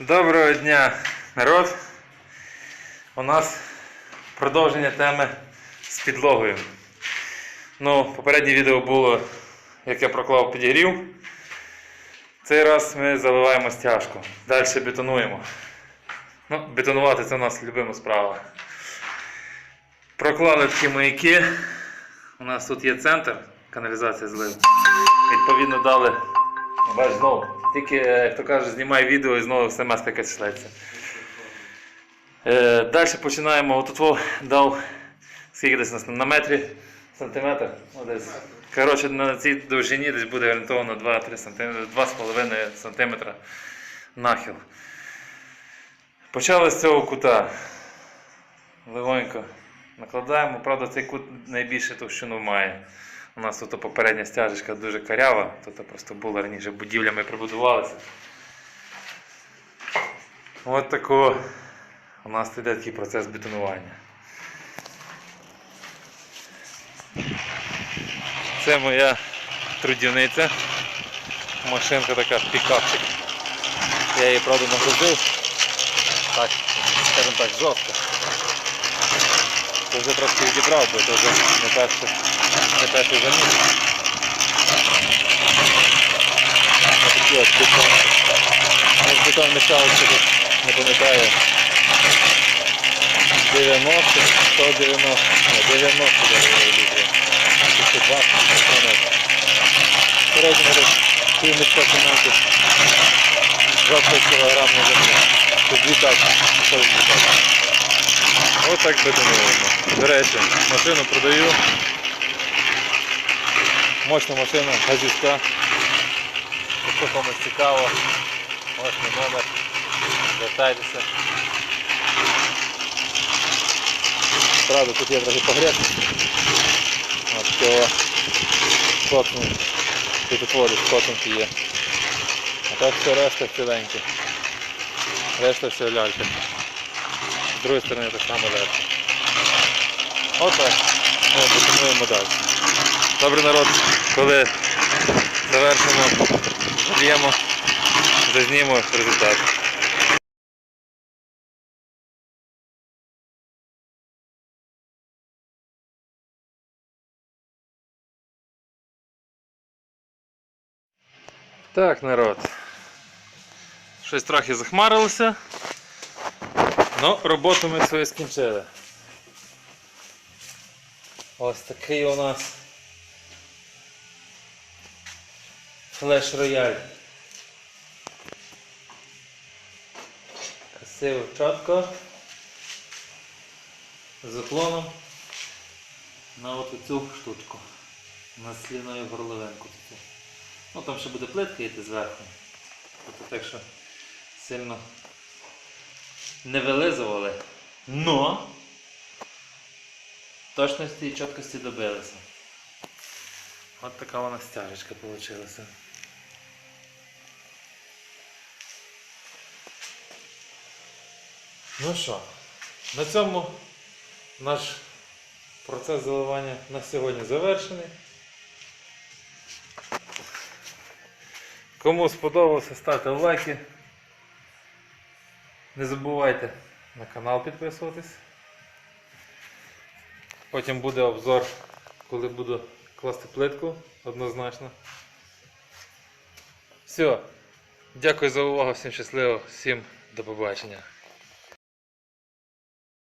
Доброго дня, народ. У нас продовження теми з підлогою. Ну, попереднє відео було, як я проклав підігрів. Цей раз ми заливаємо стяжку. Далі бетонуємо. Ну, бетонувати це у нас любима справа. Проклали такі маяки. У нас тут є центр, каналізація злив. Відповідно дали. Бач, знову. Тільки, як то каже, знімай відео і знову смс якась шлеться. Е, далі починаємо. Отут дав скільки десь нас на метрі сантиметр. О. Коротше, на цій довжині десь буде орієнтовано 2-3 см, 2,5 см нахил. Почали з цього кута. Легонько накладаємо. Правда, цей кут найбільше товщину має. У нас тут попередня стяжечка дуже карява, тут просто було раніше будівлями прибудувалися. От тако у нас йде такий процес бетонування. Це моя трудівниця. Машинка така пікапчик. Я її правда нагрузив. Так, скажімо так, жорстко. Це вже трошки відібрав, бо це вже не перший, не перший заміс. Ось такі от бетон. Ось бетон мішалися тут, не пам'ятаю. 90, 190, ні, 90 літрів. 220, Середньо десь пів мішка цементу. 20 кг на землю. Тут дві тачки, 40 тачки. Ось так бетонуємо. До речі, машину продаю. Мощна машина, газівська. Якщо комусь цікаво, мій номер. Звертайтеся. Правда, тут є трохи погреб. Скотну, отворі скотнути є. А так все решта ціленьке. Решта все лялька. З другої сторони так само лялька. Отак. Ми бетонуємо далі. Добрий народ, коли завершимо, зальємо, зазнімо результат. Так, народ. Щось трохи захмарилося. Ну, роботу ми свою скінчили. Ось такий у нас флеш рояль. Красиво, чітко. З уклоном на от цю штучку. На сліною горловинку. Ну там ще буде плитка йти зверху. Тобто так що сильно не вилизували. Но точності і чіткості добилися. От така вона стяжечка вийшла. Ну що, на цьому наш процес заливання на сьогодні завершений. Кому сподобалося, ставте лайки. Не забувайте на канал підписуватись. Потім буде обзор, коли буду класти плитку однозначно. Все. Дякую за увагу, всім щасливо, всім до побачення.